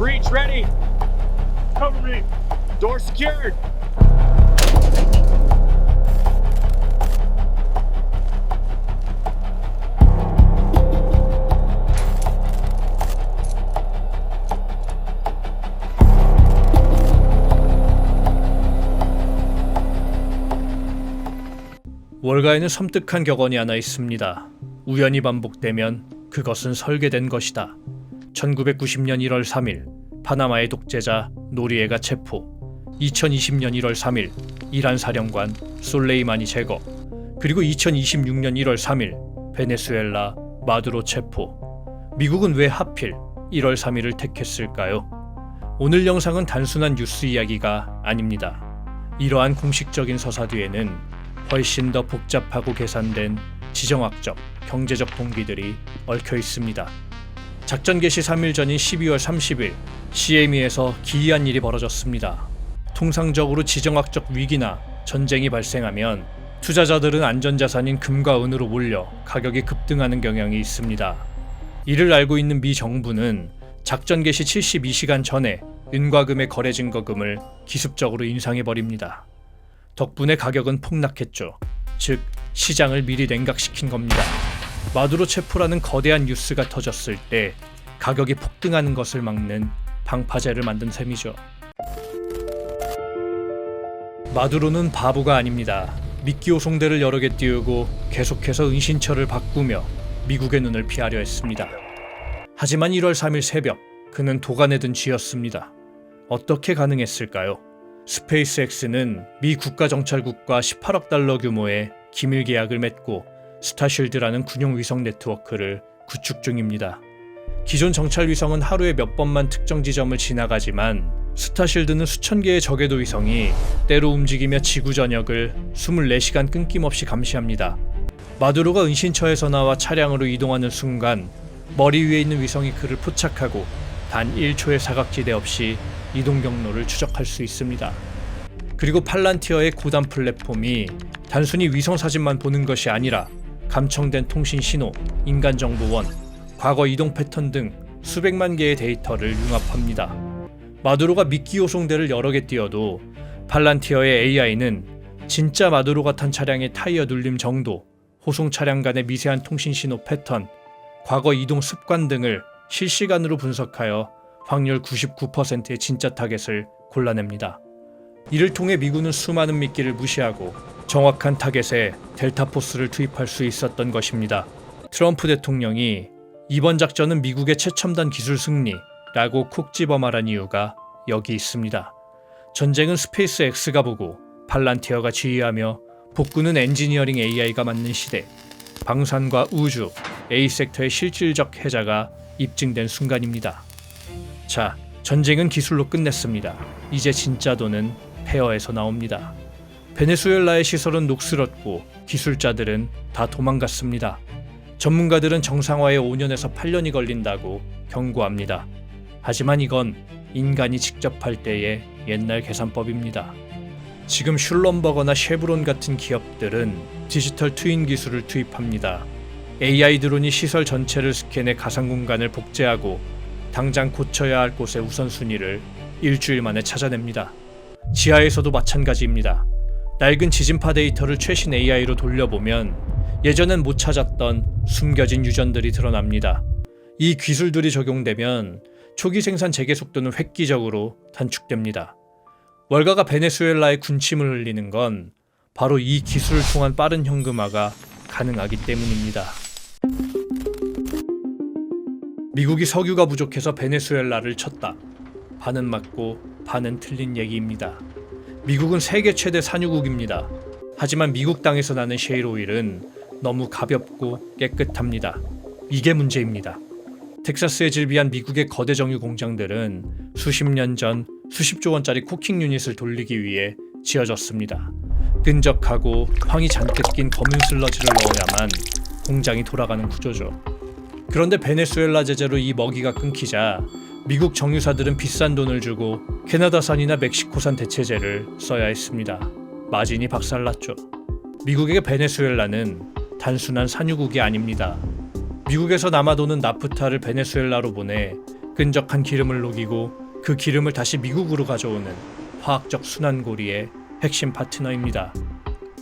Breach ready. Cover me. Door secured. 월가에는 섬뜩한 격언이 하나 있습니다. 우연히 반복되면 그것은 설계된 것이다. 1990년 1월 3일 파나마의 독재자 노리에가 체포 2020년 1월 3일 이란 사령관 솔레이마니 제거 그리고 2026년 1월 3일 베네수엘라 마두로 체포 미국은 왜 하필 1월 3일을 택했을까요? 오늘 영상은 단순한 뉴스 이야기가 아닙니다. 이러한 공식적인 서사 뒤에는 훨씬 더 복잡하고 계산된 지정학적, 경제적 동기들이 얽혀 있습니다. 작전 개시 3일 전인 12월 30일 CME에서 기이한 일이 벌어졌습니다. 통상적으로 지정학적 위기나 전쟁이 발생하면 투자자들은 안전자산인 금과 은으로 몰려 가격이 급등하는 경향이 있습니다. 이를 알고 있는 미 정부는 작전 개시 72시간 전에 은과 금의 거래 증거금을 기습적으로 인상해 버립니다. 덕분에 가격은 폭락했죠. 즉 시장을 미리 냉각시킨 겁니다. 마두로 체포라는 거대한 뉴스가 터졌을 때 가격이 폭등하는 것을 막는 방파제를 만든 셈이죠. 마두로는 바보가 아닙니다. 미끼 오 송대를 여러 개 띄우고 계속해서 은신처를 바꾸며 미국의 눈을 피하려 했습니다. 하지만 1월 3일 새벽 그는 도가내든 쥐었습니다. 어떻게 가능했을까요? 스페이스X는 미 국가정찰국과 18억 달러 규모의 기밀 계약을 맺고 스타쉴드라는 군용 위성 네트워크를 구축 중입니다. 기존 정찰 위성은 하루에 몇 번만 특정 지점을 지나가지만 스타쉴드는 수천 개의 저궤도 위성이 때로 움직이며 지구 전역을 24시간 끊김없이 감시합니다. 마두로가 은신처에서 나와 차량으로 이동하는 순간 머리 위에 있는 위성이 그를 포착하고 단 1초의 사각지대 없이 이동 경로를 추적할 수 있습니다. 그리고 팔란티어의 고단 플랫폼이 단순히 위성 사진만 보는 것이 아니라 감청된 통신 신호, 인간 정보원, 과거 이동 패턴 등 수백만 개의 데이터를 융합합니다. 마두로가 미끼 호송대를 여러 개 띄워도 팔란티어의 AI는 진짜 마두로가 탄 차량의 타이어 눌림 정도, 호송 차량 간의 미세한 통신 신호 패턴, 과거 이동 습관 등을 실시간으로 분석하여 확률 99%의 진짜 타겟을 골라냅니다. 이를 통해 미군은 수많은 미끼를 무시하고 정확한 타겟에 델타 포스를 투입할 수 있었던 것입니다. 트럼프 대통령이 이번 작전은 미국의 최첨단 기술 승리라고 콕 집어 말한 이유가 여기 있습니다. 전쟁은 스페이스 X가 보고 팔란티어가 지휘하며 복구는 엔지니어링 AI가 맞는 시대. 방산과 우주, A 섹터의 실질적 해자가 입증된 순간입니다. 자, 전쟁은 기술로 끝냈습니다. 이제 진짜 돈은 페어에서 나옵니다. 베네수엘라의 시설은 녹슬었고 기술자들은 다 도망갔습니다. 전문가들은 정상화에 5년에서 8년이 걸린다고 경고합니다. 하지만 이건 인간이 직접 할 때의 옛날 계산법입니다. 지금 슐럼버거나 쉐브론 같은 기업들은 디지털 트윈 기술을 투입합니다. AI 드론이 시설 전체를 스캔해 가상 공간을 복제하고 당장 고쳐야 할 곳의 우선순위를 일주일 만에 찾아냅니다. 지하에서도 마찬가지입니다. 낡은 지진파 데이터를 최신 AI로 돌려보면 예전엔 못 찾았던 숨겨진 유전들이 드러납니다. 이 기술들이 적용되면 초기 생산 재개 속도는 획기적으로 단축됩니다. 월가가 베네수엘라의 군침을 흘리는 건 바로 이 기술을 통한 빠른 현금화가 가능하기 때문입니다. 미국이 석유가 부족해서 베네수엘라를 쳤다. 반은 맞고 반은 틀린 얘기입니다. 미국은 세계 최대 산유국입니다. 하지만 미국 땅에서 나는 셰일 오일은 너무 가볍고 깨끗합니다. 이게 문제입니다. 텍사스에 질비한 미국의 거대 정유 공장들은 수십 년 전 수십조 원짜리 코킹 유닛을 돌리기 위해 지어졌습니다. 끈적하고 황이 잔뜩 낀 검은 슬러지를 넣어야만 공장이 돌아가는 구조죠. 그런데 베네수엘라 제재로 이 먹이가 끊기자 미국 정유사들은 비싼 돈을 주고 캐나다산이나 멕시코산 대체제를 써야 했습니다. 마진이 박살났죠. 미국에게 베네수엘라는 단순한 산유국이 아닙니다. 미국에서 남아도는 나프타를 베네수엘라로 보내 끈적한 기름을 녹이고 그 기름을 다시 미국으로 가져오는 화학적 순환고리의 핵심 파트너입니다.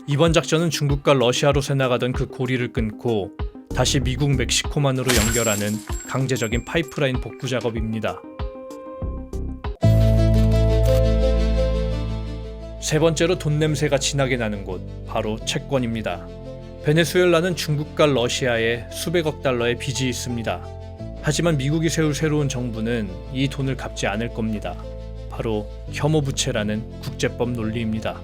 이번 작전은 중국과 러시아로 새 나가던 그 고리를 끊고 다시 미국 멕시코만으로 연결하는 강제적인 파이프라인 복구 작업입니다. 세 번째로 돈 냄새가 진하게 나는 곳 바로 채권입니다. 베네수엘라는 중국과 러시아에 수백억 달러의 빚이 있습니다. 하지만 미국이 세울 새로운 정부는 이 돈을 갚지 않을 겁니다. 바로 혐오 부채라는 국제법 논리입니다.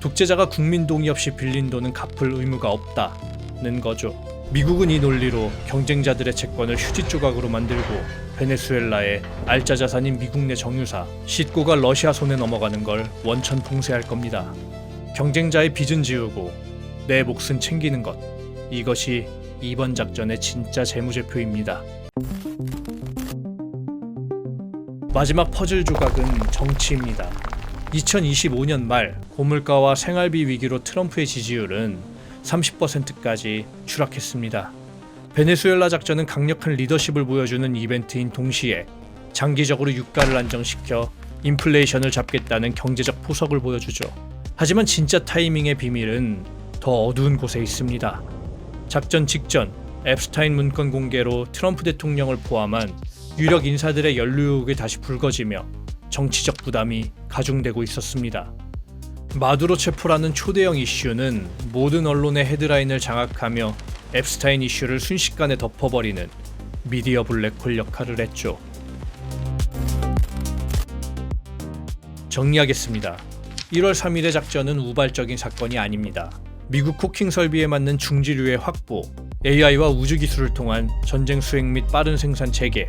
독재자가 국민 동의 없이 빌린 돈은 갚을 의무가 없다는 거죠. 미국은 이 논리로 경쟁자들의 채권을 휴지 조각으로 만들고 베네수엘라의 알짜 자산인 미국 내 정유사 싣고가 러시아 손에 넘어가는 걸 원천 봉쇄할 겁니다. 경쟁자의 빚은 지우고 내 몫은 챙기는 것 이것이 이번 작전의 진짜 재무제표입니다. 마지막 퍼즐 조각은 정치입니다. 2025년 말 고물가와 생활비 위기로 트럼프의 지지율은 30%까지 추락했습니다. 베네수엘라 작전은 강력한 리더십을 보여주는 이벤트인 동시에 장기적으로 유가를 안정시켜 인플레이션을 잡겠다는 경제적 포석을 보여주죠. 하지만 진짜 타이밍의 비밀은 더 어두운 곳에 있습니다. 작전 직전 앱스타인 문건 공개로 트럼프 대통령을 포함한 유력 인사들의 연루 의혹이 다시 불거지며 정치적 부담이 가중되고 있었습니다. 마두로 체포라는 초대형 이슈는 모든 언론의 헤드라인을 장악하며 앱스타인 이슈를 순식간에 덮어버리는 미디어 블랙홀 역할을 했죠. 정리하겠습니다. 1월 3일의 작전은 우발적인 사건이 아닙니다. 미국 코킹 설비에 맞는 중지류의 확보, AI와 우주 기술을 통한 전쟁 수행 및 빠른 생산 체계,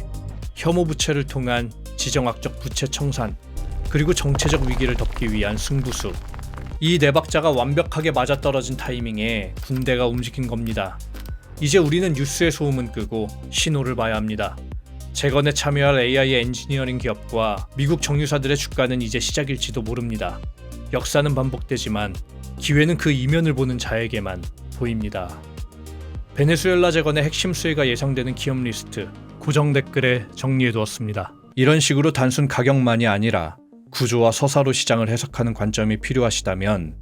혐오 부채를 통한 지정학적 부채 청산, 그리고 정체적 위기를 덮기 위한 승부수. 이네 박자가 완벽하게 맞아떨어진 타이밍에 군대가 움직인 겁니다. 이제 우리는 뉴스의 소음은 끄고 신호를 봐야 합니다. 재건에 참여할 AI 엔지니어링 기업과 미국 정유사들의 주가는 이제 시작일지도 모릅니다. 역사는 반복되지만 기회는 그 이면을 보는 자에게만 보입니다. 베네수엘라 재건의 핵심 수혜가 예상되는 기업 리스트 고정 댓글에 정리해 두었습니다. 이런 식으로 단순 가격만이 아니라 구조와 서사로 시장을 해석하는 관점이 필요하시다면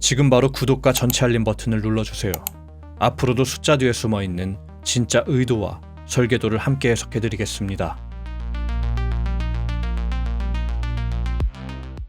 지금 바로 구독과 전체 알림 버튼을 눌러주세요. 앞으로도 숫자 뒤에 숨어 있는 진짜 의도와 설계도를 함께 해석해 드리겠습니다.